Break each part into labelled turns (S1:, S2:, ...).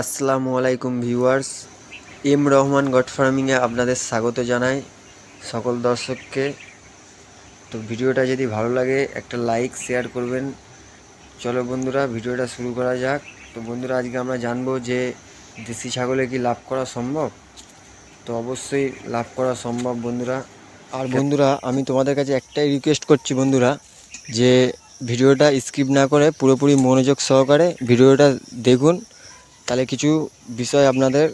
S1: আসসালামু আলাইকুম viewers, M Rahman god ফার্মিংয়ে আপনাদের স্বাগত জানাই সকল দর্শককে। তো ভিডিওটা যদি ভালো লাগে, একটা লাইক, শেয়ার করবেন। চলো বন্ধুরা, ভিডিওটা শুরু করা যাক। তো বন্ধুরা, আজকে আমরা জানব যে দেশি ছাগলে কি লাভ করা সম্ভব? তো অবশ্যই লাভ করা সম্ভব, বন্ধুরা। আর বন্ধুরা, আমি তোমাদের কাছে একটাই রিকোয়েস্ট করছি, বন্ধুরা, যে ভিডিওটা স্কিপ না করে পুরোপুরি মনোযোগ সহকারে ভিডিওটা দেখুন। তাহলে কিছু বিষয় আপনাদের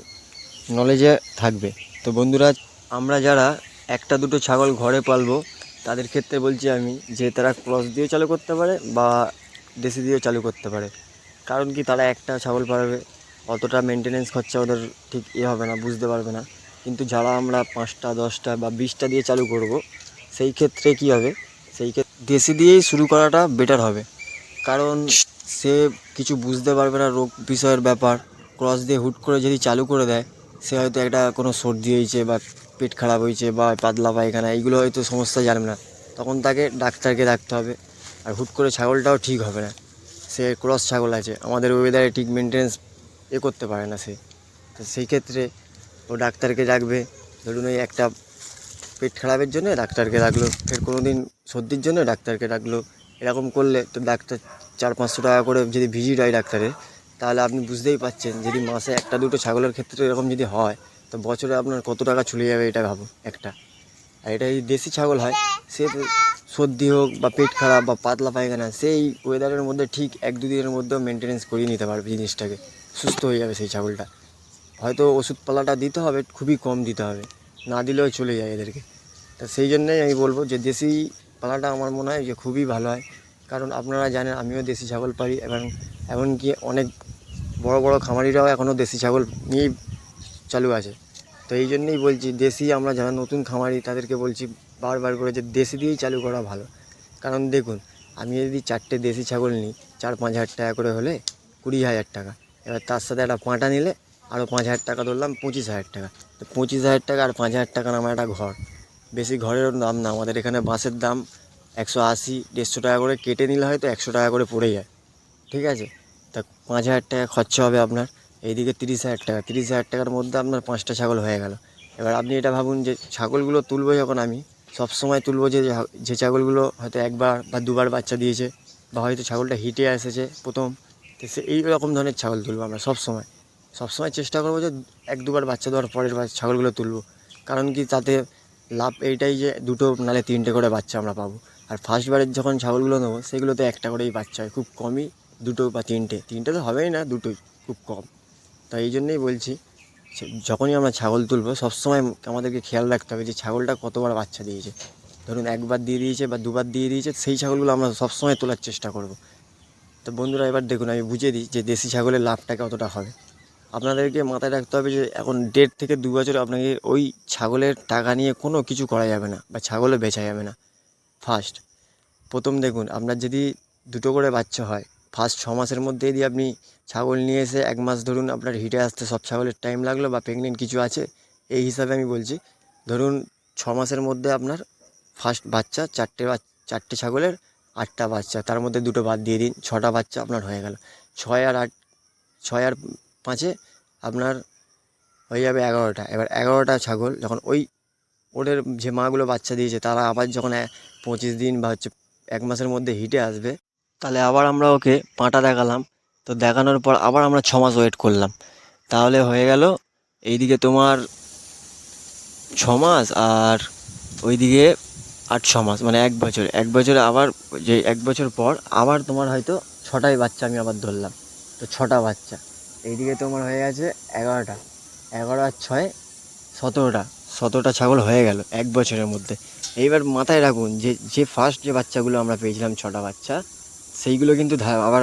S1: নলেজে থাকবে। তো বন্ধুরা, আমরা যারা একটা দুটো ছাগল ঘরে পালবো, তাদের ক্ষেত্রে বলছি আমি যে তারা ক্রস দিয়ে চালু করতে পারে বা দেশি দিয়েও চালু করতে পারে। কারণ কি, তারা একটা ছাগল পারবে অতটা মেনটেনেন্স খরচা ওদের ঠিক এ হবে না, বুঝতে পারবে না। কিন্তু যারা আমরা পাঁচটা, দশটা বা বিশটা দিয়ে চালু করব, সেই ক্ষেত্রে কি হবে? সেই ক্ষেত্রে দেশি দিয়েই শুরু করাটা বেটার হবে। কারণ সে কিছু বুঝতে পারবে না, রোগ বিষয়ের ব্যাপার ক্রস দিয়ে হুট করে যদি চালু করে দেয়, সে হয়তো একটা কোনো সর্দি হয়েছে বা পেট খারাপ হয়েছে বা পাতলা পায়খানা, এইগুলো হয়তো সমস্যা জানবে না। তখন তাকে ডাক্তারকে ডাকতে হবে। আর হুট করে ছাগলটাও ঠিক হবে না। সে ক্রস ছাগল আছে। আমাদের ওয়েদারে ঠিক মেনটেন্স এ করতে পারে না সে। তো সেই ক্ষেত্রে ও ডাক্তারকে ডাকবে। ধরুন ওই একটা পেট খারাপের জন্য ডাক্তারকে ডাকলো, ফের কোনো দিন সর্দির জন্য ডাক্তারকে ডাকলো। এরকম করলে তো ডাক্তার চার পাঁচশো টাকা করে যদি ভিজিট হয় ডাক্তারের তাহলে আপনি বুঝতেই পাচ্ছেন যদি মাসে একটা, দুটো ছাগলের ক্ষেত্রে এরকম যদি হয়, তো বছরে আপনার কত টাকা চলে যাবে এটা ভাবো একটা। আর এটা যদি দেশি ছাগল হয়, সে তো সর্দি হোক বা পেট খারাপ বা পাতলা পায়খানা, সেই ওয়েদারের মধ্যে ঠিক এক, দু দিনের মধ্যেও মেনটেনেন্স করিয়ে নিতে পারবে জিনিসটাকে। সুস্থ হয়ে যাবে সেই ছাগলটা। হয়তো ওষুধপালাটা দিতে হবে, খুবই কম দিতে হবে। না দিলেও চলে যায় এদেরকে। তা সেই জন্যই আমি বলব যে দেশি পালাটা আমার মনে হয় যে খুবই ভালো হয়। কারণ আপনারা জানেন, আমিও দেশি ছাগল পারি এবং এমনকি অনেক বড় বড় খামারিরাও এখনও দেশি ছাগল নিয়েই চালু আছে। তো এই জন্যেই বলছি, দেশি আমরা যারা নতুন খামারি তাদেরকে বলছি, বারবার করে যে দেশি দিয়েই চালু করা ভালো। কারণ দেখুন, আমি যদি চারটে দেশি ছাগল নিই, চার পাঁচ হাজার টাকা করে হলে কুড়ি হাজার টাকা। এবার তার সাথে একটা পাঁটা নিলে আরও পাঁচ হাজার টাকা ধরলাম, পঁচিশ হাজার টাকা। তো পঁচিশ হাজার টাকা আর পাঁচ হাজার টাকা আমার একটা ঘর। বেশি ঘরেরও দাম না, আমাদের এখানে বাঁশের দাম একশো আশি, দেড়শো টাকা করে কেটে নিলে হয়তো একশো টাকা করে পড়ে যায়। ঠিক আছে? তা পাঁচ হাজার টাকা খরচা হবে আপনার। এইদিকে তিরিশ হাজার টাকা। তিরিশ হাজার টাকার মধ্যে আপনার পাঁচটা ছাগল হয়ে গেল। এবার আপনি এটা ভাবুন যে ছাগলগুলো তুলবো যখন আমি সব সময় তুলবো যে যে ছাগলগুলো হয়তো একবার বা দুবার বাচ্চা দিয়েছে বা হয়তো ছাগলটা হিটে এসেছে প্রথম, তো সে এই রকম ধরনের ছাগল তুলবো আমরা সব সময় সব সময় চেষ্টা করব যে এক দুবার বাচ্চা দেওয়ার পরের ছাগলগুলো তুলবো। কারণ কি তাতে লাভ এইটাই যে দুটো নালে তিনটে করে বাচ্চা আমরা পাবো। আর ফার্স্টবারের যখন ছাগলগুলো নেব, সেগুলোতে একটা করেই বাচ্চা হয়। খুব কমই দুটো বা তিনটে তিনটে তো হবেই না, দুটোই খুব কম। তাই এই জন্যেই বলছি যখনই আমরা ছাগল তুলবো, সবসময় আমাদেরকে খেয়াল রাখতে হবে যে ছাগলটা কতবার বাচ্চা দিয়েছে। ধরুন একবার দিয়ে দিয়েছে বা দুবার দিয়ে দিয়েছে, সেই ছাগলগুলো আমরা সবসময় তোলার চেষ্টা করব। তো বন্ধুরা এবার দেখুন, আমি বুঝিয়ে দিই যে দেশি ছাগলের লাভটা কতটা হবে। আপনাদেরকে মাথায় রাখতে হবে যে এখন দেড় থেকে দু বছর আপনাকে ওই ছাগলের টাকা নিয়ে কোনো কিছু করা যাবে না বা ছাগলও বেচা যাবে না। ফার্স্ট, প্রথম দেখুন, আপনার যদি দুটো করে বাচ্চা হয় ফার্স্ট ছ মাসের মধ্যে যদি আপনি ছাগল নিয়ে এসে এক মাস ধরুন আপনার হিটে আসতে সব ছাগলের টাইম লাগল বা প্রেগনেন্ট কিছু আছে, এই হিসাবে আমি বলছি, ধরুন ছ মাসের মধ্যে আপনার ফার্স্ট বাচ্চা চারটে চারটে ছাগলের আটটা বাচ্চা, তার মধ্যে দুটো বাদ দিয়ে দিন, ছটা বাচ্চা আপনার হয়ে গেল। ছয় আর আট, ছয় আর পাঁচে আপনার হয়ে যাবে এগারোটা। এবার এগারোটা ছাগল যখন ওই ওদের যে মাগুলো বাচ্চা দিয়েছে, তারা আবার যখন পঁচিশ দিন বা হচ্ছে এক মাসের মধ্যে হিটে আসবে তাহলে আবার আমরা ওকে পাঁটা দেখালাম। তো দেখানোর পর আবার আমরা ছ মাস ওয়েট করলাম। তাহলে হয়ে গেল এইদিকে তোমার ছ মাস আর ওইদিকে আট ছ মাস মানে এক বছর। এক বছরে আবার যে এক বছর পর আবার তোমার হয়তো ছটাই বাচ্চা আমি আবার ধরলাম। তো ছটা বাচ্চা। এইদিকে তোমার হয়ে গেছে এগারোটা। এগারো আর ছয় সতেরোটা। সতেরোটা ছাগল হয়ে গেল এক বছরের মধ্যে। এইবার মাথায় রাখুন যে যে ফার্স্ট যে বাচ্চাগুলো আমরা পেয়েছিলাম ছটা বাচ্চা সেইগুলো কিন্তু আবার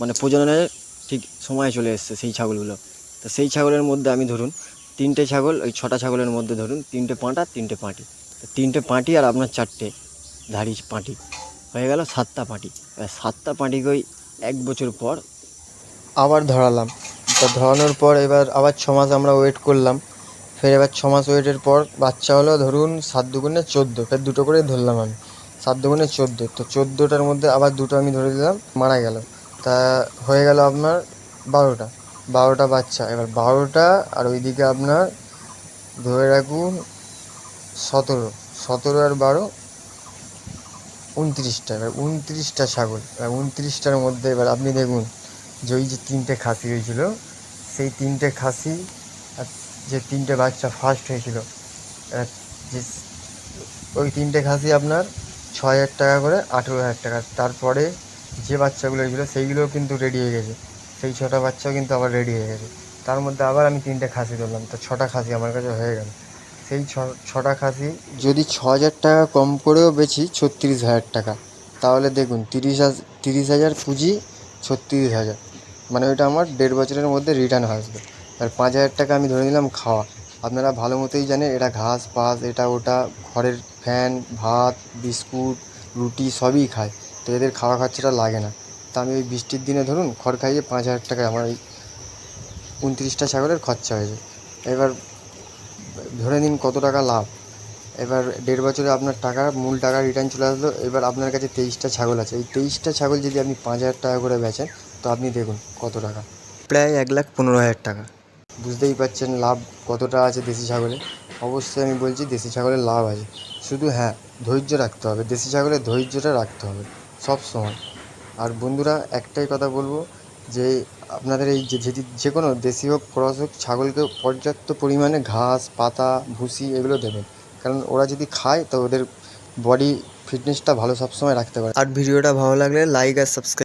S1: মানে প্রজননের ঠিক সময় চলে এসছে সেই ছাগলগুলো। তো সেই ছাগলের মধ্যে আমি ধরুন তিনটে ছাগল, ওই ছটা ছাগলের মধ্যে ধরুন তিনটে পাঁটা, তিনটে পাঁটি। তো তিনটে পাঁটি আর আপনার চারটে ধাড়ি পাঁটি। হয়ে গেল সাতটা পাঁটি। সাতটা পাঁটিকে ওই এক বছর পর আবার ধরালাম। তো ধরানোর পর এবার আবার ছ মাস আমরা ওয়েট করলাম। ফের এবার ছ মাস ওয়েটের পর বাচ্চা হলো ধরুন সাত দুগুণে চোদ্দ, ফের দুটো করে ধরলাম আমি। সাত দুগুণে চোদ্দ। তো চোদ্দোটার মধ্যে আবার দুটো আমি ধরে দিলাম, মারা গেল। তা হয়ে গেল আপনার বারোটা। বারোটা বাচ্চা। এবার বারোটা আর ওইদিকে আপনার ধরে রাখুন সতেরো। সতেরো আর বারো উনত্রিশটা। এবার উনত্রিশটা ছাগল। এবার উনত্রিশটার মধ্যে এবার আপনি দেখুন যে ওই যে তিনটে খাসি হয়েছিল, সেই তিনটে খাসি আর যে তিনটে বাচ্চা ফার্স্ট হয়েছিল যে ওই তিনটে খাসি আপনার ছ হাজার টাকা করে, আঠেরো হাজার টাকা। তারপরে যে বাচ্চাগুলো হয়েছিলো সেইগুলোও কিন্তু রেডি হয়ে গেছে। সেই ছটা বাচ্চাও কিন্তু আবার রেডি হয়ে গেছে। তার মধ্যে আবার আমি তিনটে খাসি ধরলাম। তো ছটা খাসি আমার কাছে হয়ে গেল। সেই ছ, ছটা খাসি যদি ছ হাজার টাকা কম করেও বেচি, ছত্রিশ হাজার টাকা। তাহলে দেখুন, তিরিশ হাজার তিরিশ হাজার পুঁজি, ছত্রিশ হাজার। মানে ওইটা আমার দেড় বছরের মধ্যে রিটার্ন আসবে। আর পাঁচ হাজার টাকা আমি ধরে নিলাম খাওয়া। আপনারা ভালো মতোই জানেন, এটা ঘাস পাস এটা ওটা ঘরের ফ্যান, ভাত, বিস্কুট, রুটি সবই খায়। তো এদের খাওয়া খরচাটা লাগে না। তা আমি ওই বৃষ্টির দিনে ধরুন খড় খাইয়ে পাঁচ হাজার টাকায় আমার ওই উনত্রিশটা ছাগলের খরচা হয়েছে এবার ধরে নিন কত টাকা লাভ। এবার দেড় বছরে আপনার টাকা, মূল টাকা রিটার্ন চলে আসলো। এবার আপনার কাছে তেইশটা ছাগল আছে। এই তেইশটা ছাগল যদি আপনি পাঁচ হাজার টাকা করে বেচেন, তো আপনি দেখুন কত টাকা। প্রায় এক লাখ পনেরো হাজার টাকা। বুঝতেই পারছেন লাভ কতটা আছে দেশি ছাগলে? অবশ্যই আমি বলছি দেশি ছাগলের লাভ আছে। শুধু হ্যাঁ ধৈর্য রাখতে হবে। দেশি ছাগলের ধৈর্যটা রাখতে হবে, সব সময়। আর বন্ধুরা, একটাই কথা বলব যে, আপনাদের এই যে যদি যে কোনো দেশি হোক, ক্রস হোক, ছাগলকে পর্যাপ্ত পরিমাণে ঘাস, পাতা, ভুসি এগুলো দেবেন। কারণ ওরা যদি খায়, তো ওদের বডি ফিটনেসটা ভালো সবসময় রাখতে পারে। আর ভিডিওটা ভালো লাগলে লাইক আর সাবস্ক্রাইব